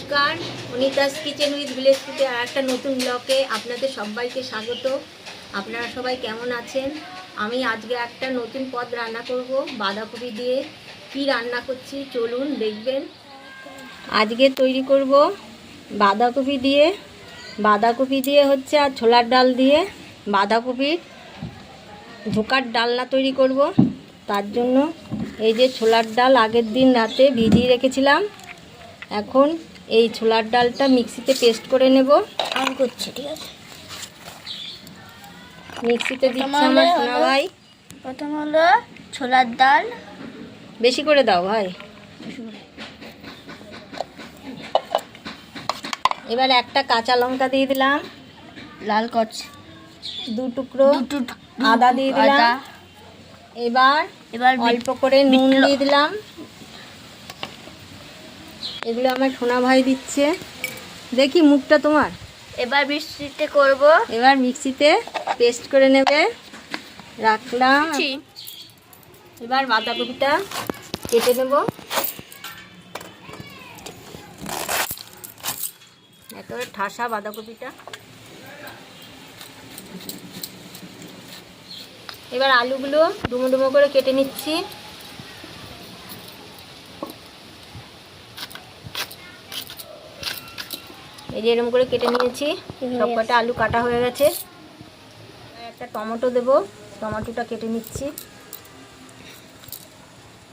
নমস্কার, Anita's kitchen with village ফুটে আর একটা নতুন ব্লকে আপনাদের সবাইকে স্বাগত। আপনারা সবাই কেমন আছেন? আমি আজকে একটা নতুন পদ রান্না করব, বাঁধাকপি দিয়ে। কি রান্না করছি চলুন দেখবেন। আজকে তৈরি করব বাঁধাকপি দিয়ে। বাঁধাকপি দিয়ে হচ্ছে আর ছোলার ডাল দিয়ে। বাঁধাকপির ধোকার ডালনা তৈরি করব। তার জন্য এই যে ছোলার ডাল আগের দিন রাতে ভিজিয়ে রেখেছিলাম। এখন এই ছোলার ডালটা মিক্সিতে পেস্ট করে নেব। আমি করছি ঠিক আছে। মিক্সিতে দিচ্ছি আমার সোনা ভাই প্রথম হলো ছোলার ডাল। বেশি করে দাও ভাই। এবার একটা কাঁচা লঙ্কা দিয়ে দিলাম। লাল কচ। দু টুকরো আদা দিয়ে দিলাম। এবার এবার অল্প করে নুন দিয়ে দিলাম। এগুলো আমার সোনা ভাই দিচ্ছে। দেখি মুখটা তোমার। এবার বৃষ্টিতে করব। এবার মিক্সিতে পেস্ট করে নেবে। রাখলাম। এবার বাঁধাকপিটা কেটে নেব। একেবারে ঠাসা বাঁধাকপিটা। এবার আলুগুলো ডুমো ডুমো করে কেটে নিচ্ছি। এই যে এরকম করে কেটে নিয়েছি। সব কটা আলু কাটা হয়ে গেছে। একটা টমেটো দেব। টমেটোটা কেটে নিচ্ছি।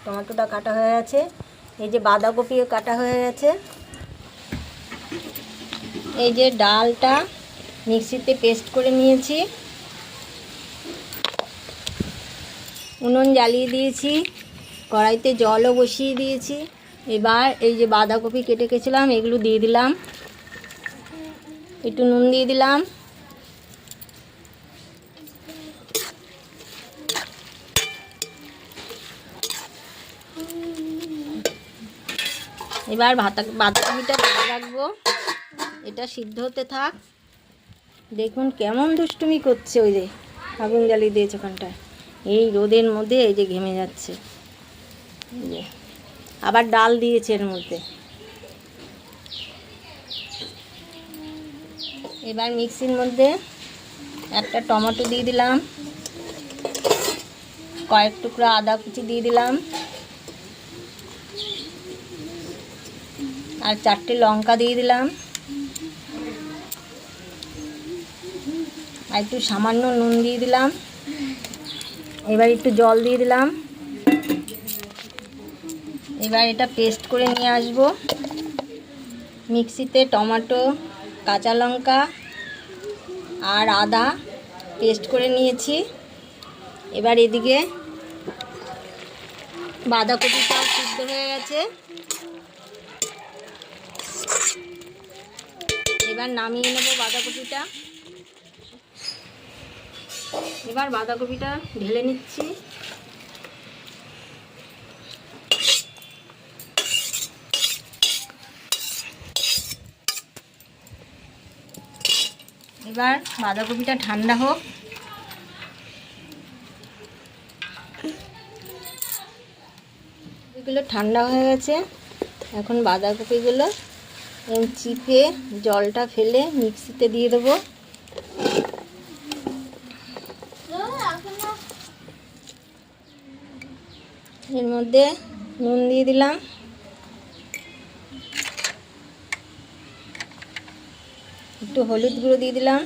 টমেটোটা কাটা হয়ে গেছে। এই যে বাঁধাকপিও কাটা হয়ে গেছে। এই যে ডালটা মিক্সিতে পেস্ট করে নিয়েছি। উনুন জ্বালিয়ে দিয়েছি। কড়াইতে জলও বসিয়ে দিয়েছি। এবার এই যে বাঁধাকপি কেটে গেছিলাম এগুলো দিয়ে দিলাম। একটু নুন দিয়ে দিলাম। এবার ভাতা বাঁধাকপিটা ভেজে রাখব। এটা সিদ্ধ হতে থাক। দেখুন কেমন দুষ্টুমি করছে ওই যে আগুন জ্বালিয়ে দিয়েছে ওখানটায়। এই রোদের মধ্যে এই যে ঘেমে যাচ্ছে। আবার ডাল দিয়েছে এর মধ্যে। এবার মিক্সির মধ্যে একটা টমেটো দিয়ে দিলাম। কয়েক টুকরো আদা কুচি দিয়ে দিলাম। আর চারটে লঙ্কা দিয়ে দিলাম। আর একটু সামান্য নুন দিয়ে দিলাম। এবার একটু জল দিয়ে দিলাম। এবার এটা পেস্ট করে নিয়ে আসব। মিক্সিতে টমেটো কাঁচা লঙ্কা আর আদা পেস্ট করে নিয়েছি। এবার এদিকে বাঁধাকপিটাও সিদ্ধ হয়ে গেছে। এবার নামিয়ে নেব বাঁধাকপিটা। এবার বাঁধাকপিটা ঢেলে নিচ্ছি। এবার বাঁধাকপিটা ঠান্ডা হোক। এগুলো ঠান্ডা হয়ে গেছে। এখন বাঁধাকপিগুলো চিপে জলটা ফেলে মিক্সিতে দিয়ে দেবো। এর মধ্যে নুন দিয়ে দিলাম। একটু হলুদ গুঁড়ো দিয়ে দিলাম।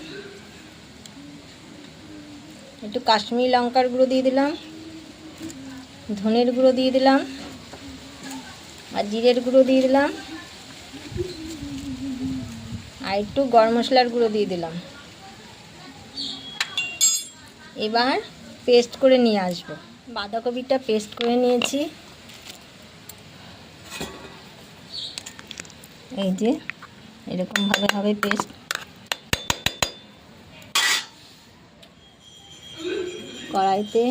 একটু কাশ্মীরি লঙ্কার গুঁড়ো দিয়ে দিলাম। ধনের গুঁড়ো দিয়ে দিলাম। আর জিরের গুঁড়ো দিয়ে দিলাম। আর একটু গরম মশলার গুঁড়ো দিয়ে দিলাম। এবার পেস্ট করে নিয়ে আসব। বাঁধাকপিটা পেস্ট করে নিয়েছি। এই যে এরকমভাবে হবে পেস্ট কড়াইতে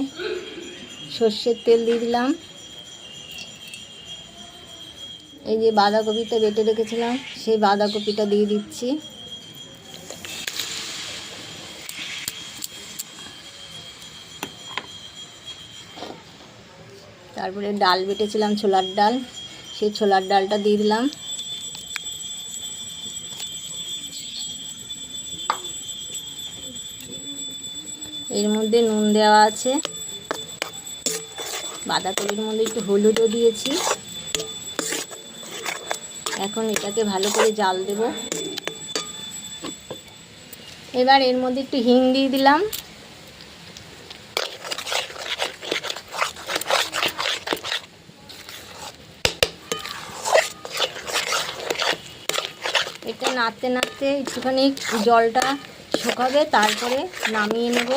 সর্ষের তেল দিয়ে দিলাম। এই যে বাঁধাকপিটা বেটে রেখেছিলাম, সেই বাঁধাকপিটা দিয়ে দিচ্ছি। তারপরে ডাল বেটেছিলাম, ছোলার ডাল, সেই ছোলার ডালটা দিয়ে দিলাম। মধ্যে নুন দেওয়া আছে। বাঁধাকপির মধ্যে একটু হলুদও দিয়েছি। এখন এটাকে ভালো করে জাল দেব। এবার এর মধ্যে একটু হিং দিয়ে দিলাম। এটা নাড়তে নাড়তে একটুখানি জলটা শুকাবে, তারপরে নামিয়ে নেব।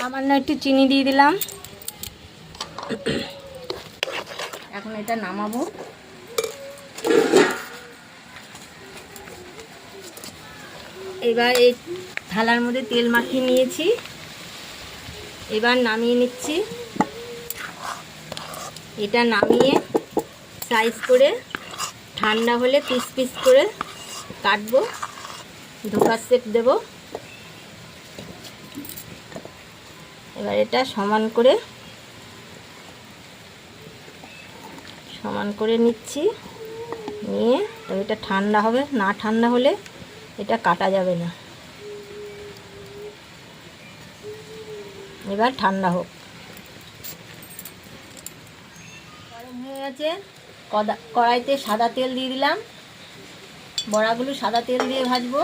সামান্য একটু চিনি দিয়ে দিলাম। এখন এটা নামাবো। এবার এই থালার মধ্যে তেল মাখিয়ে নিয়েছি। এবার নামিয়ে নিচ্ছি। এটা নামিয়ে সাইজ করে ঠান্ডা হলে পিস পিস করে কাটবো। ধোকার শেপ দেব। এবার এটা সমান করে সমান করে নিচ্ছি। নিয়ে তো এটা ঠান্ডা হবে, না ঠান্ডা হলে এটা কাটা যাবে না। এবার ঠান্ডা হোক। গরম হয়ে গেছে। কদা, কড়াইতে সাদা তেল দিয়ে দিলাম। বড়াগুলো সাদা তেল দিয়ে ভাজবো।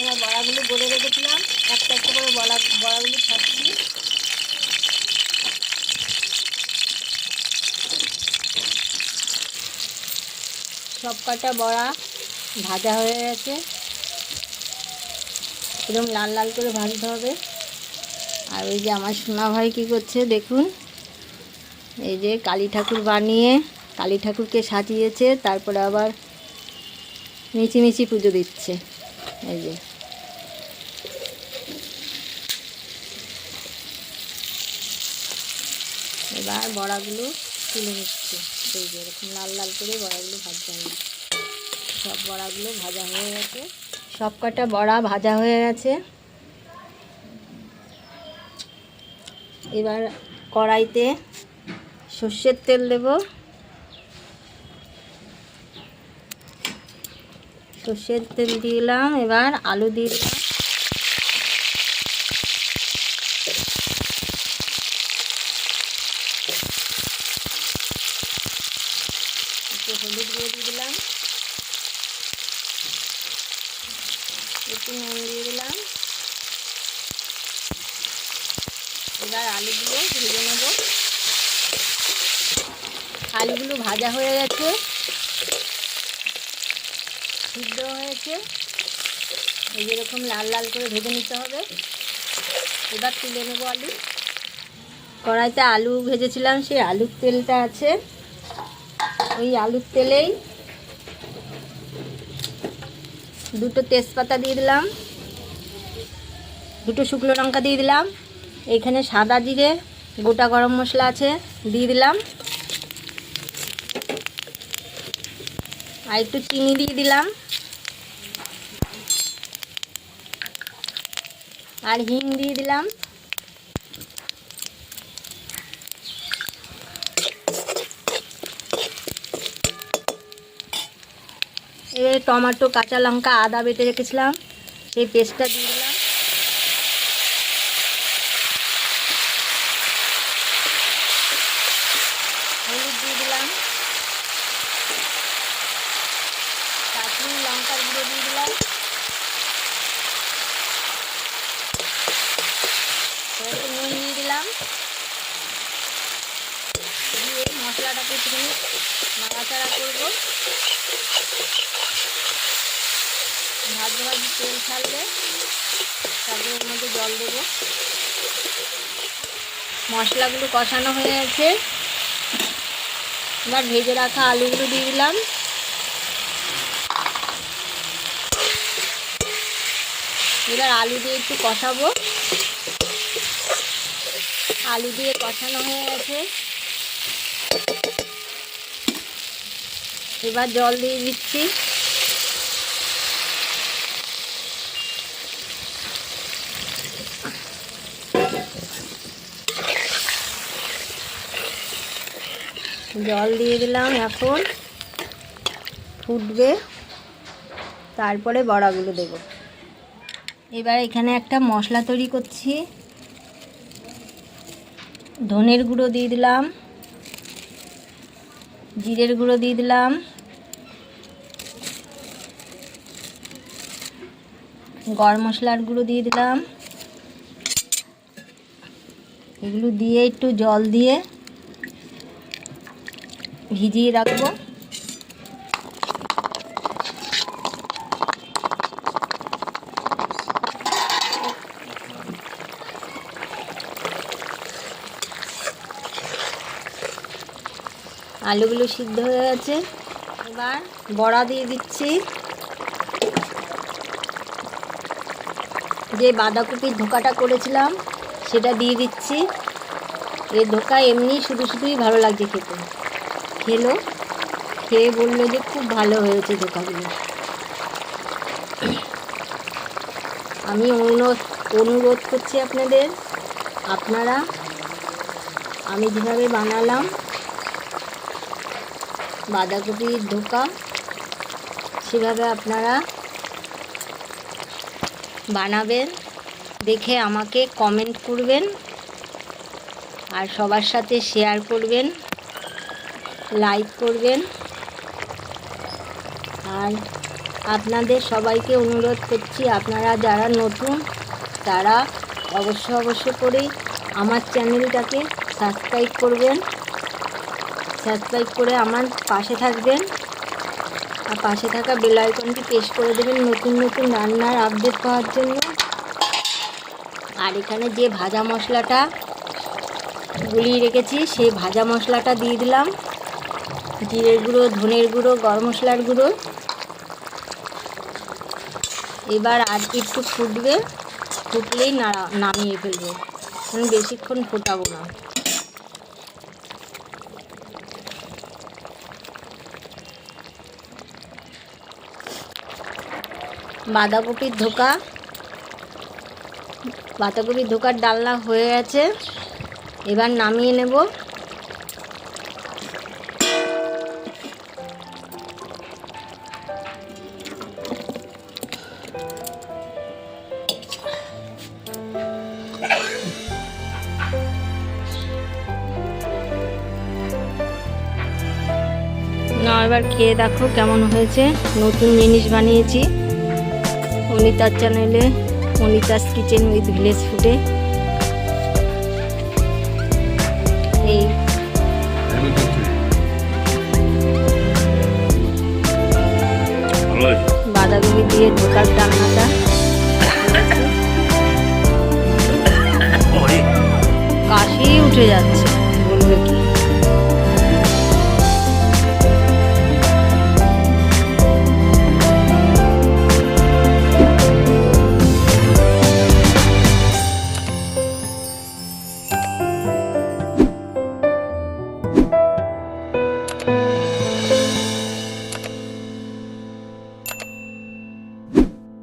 এবার বড়াগুলো গড়ে রেখেছিলাম একটা একটা করে বড়া বড়াগুলো ছাড়ছি সব কটা বড়া ভাজা হয়ে গেছে। এরকম লাল লাল করে ভাজতে হবে। আর ওই যে আমার সোনা ভাই কী করছে দেখুন। এই যে কালী ঠাকুর বানিয়ে, কালী ঠাকুরকে সাজিয়েছে, তারপরে আবার মিচি মিচি পুজো দিচ্ছে। এই যে। এবার বড়াগুলো তুলে নিচ্ছে। এই যে এরকম লাল লাল করে বড়াগুলো ভাজতে হবে। সব বড়াগুলো ভাজা হয়ে গেছে। সব কটা বড়া ভাজা হয়ে গেছে। এবার কড়াইতে সর্ষের তেল দেব। সর্ষের তেল দিলাম। এবার আলু দিয়ে দিলাম একটু হলুদ দিয়ে দিয়ে দিলাম একটু নুন দিয়ে দিলাম এবার আলুগুলো ভেজে নেব আলুগুলো ভাজা হয়ে গেছে সিদ্ধ হয়েছে। এই যেরকম লাল লাল করে ভেজে নিতে হবে। এবার তুলে নেব আলু। কড়াইতে আলু ভেজেছিলাম, সেই আলুর তেলটা আছে। ওই আলুর তেলেই দুটো তেজপাতা দিয়ে দিলাম। দুটো শুকনো লঙ্কা দিয়ে দিলাম। এখানে সাদা জিরে, গোটা গরম মশলা আছে, দিয়ে দিলাম। আর একটু চিনি দিয়ে দিলাম। আর হিং দিয়ে দিলাম। এবারে টমেটো, কাঁচা লঙ্কা, আদা বেটে রেখেছিলাম। সেই পেস্টটা দিয়ে দিলাম হলুদ দিয়ে দিলাম কাশ্মীর লঙ্কার গুঁড়ো দিয়ে দিলাম এবার একটু নুন দিয়ে দিলাম দিয়ে মশলাটাকে একটুখানি নাড়াচাড়া করব ভাজি ভাজি তেল ছাড়লে তারপরে এর মধ্যে জল দেবো। মশলাগুলো কষানো হয়ে গেছে। এবার ভেজে রাখা আলুগুলো দিয়ে দিলাম। এবার আলু দিয়ে একটু কষাবো। আলু দিয়ে কষানো হয়ে গেছে। এবার জল দিয়ে দিচ্ছি। জল দিয়ে দিলাম এখন। ফুটবে। তারপরে বড়াগুলো দেব। এবার এখানে একটা মশলা তৈরি করছি। ধনের গুঁড়ো দিয়ে দিলাম। জিরের গুঁড়ো দিয়ে দিলাম। গরম মশলার গুঁড়ো দিয়ে দিলাম। এগুলো দিয়ে একটু জল দিয়ে ভিজিয়ে রাখব। আলুগুলো সিদ্ধ হয়ে গেছে। এবার বড়া দিয়ে দিচ্ছি। যে বাঁধাকপির ধোকাটা করেছিলাম, সেটা দিয়ে দিচ্ছি। এই ধোকা এমনি শুধু শুধুই ভালো লাগছে খেতে। খেলো। খেয়ে বলল যে খুব ভালো হয়েছে দোকানগুলো আমি অনুরোধ অনুরোধ করছি আপনাদের, আপনারা, আমি যেভাবে বানালাম, বাঁধাকপির ধোকা, সেভাবে আপনারা বানাবেন, দেখে আমাকে কমেন্ট করবেন, আর সবার সাথে শেয়ার করবেন। লাইক করবেন। আর আপনাদের সবাইকে অনুরোধ করছি, আপনারা যারা নতুন, তারা অবশ্য অবশ্য করে আমার চ্যানেলটাকে সাবস্ক্রাইব করবেন। সাবস্ক্রাইব করে আমার পাশে থাকবেন। আর পাশে থাকা বেল আইকনটি প্রেস করে দেবেন নতুন নতুন রান্নার আপডেট পাওয়ার জন্য। আর এখানে যে ভাজা মশলাটা গুলিয়ে রেখেছি, সেই ভাজা মশলাটা দিয়ে দিলাম। জিরের গুঁড়ো, ধনের গুঁড়ো, গরম মশলার গুঁড়ো। এবার আর একটু ফুটবে, ফুটলেই নামিয়ে ফেলব। আমি বেশিক্ষণ ফোটাবো না। বাঁধাকপির ধোকা। বাঁধাকপির ধোকার ডালনা হয়ে গেছে। এবার নামিয়ে নেব। না এবার খেয়ে দেখো কেমন হয়েছে। নতুন জিনিস বানিয়েছি। অনিতার চ্যানেলে অনিতাস কিচেন উইথ ভিলেজ ফুডে এই। বাঁধাকপি দিয়ে ঢোকার রান্নাটা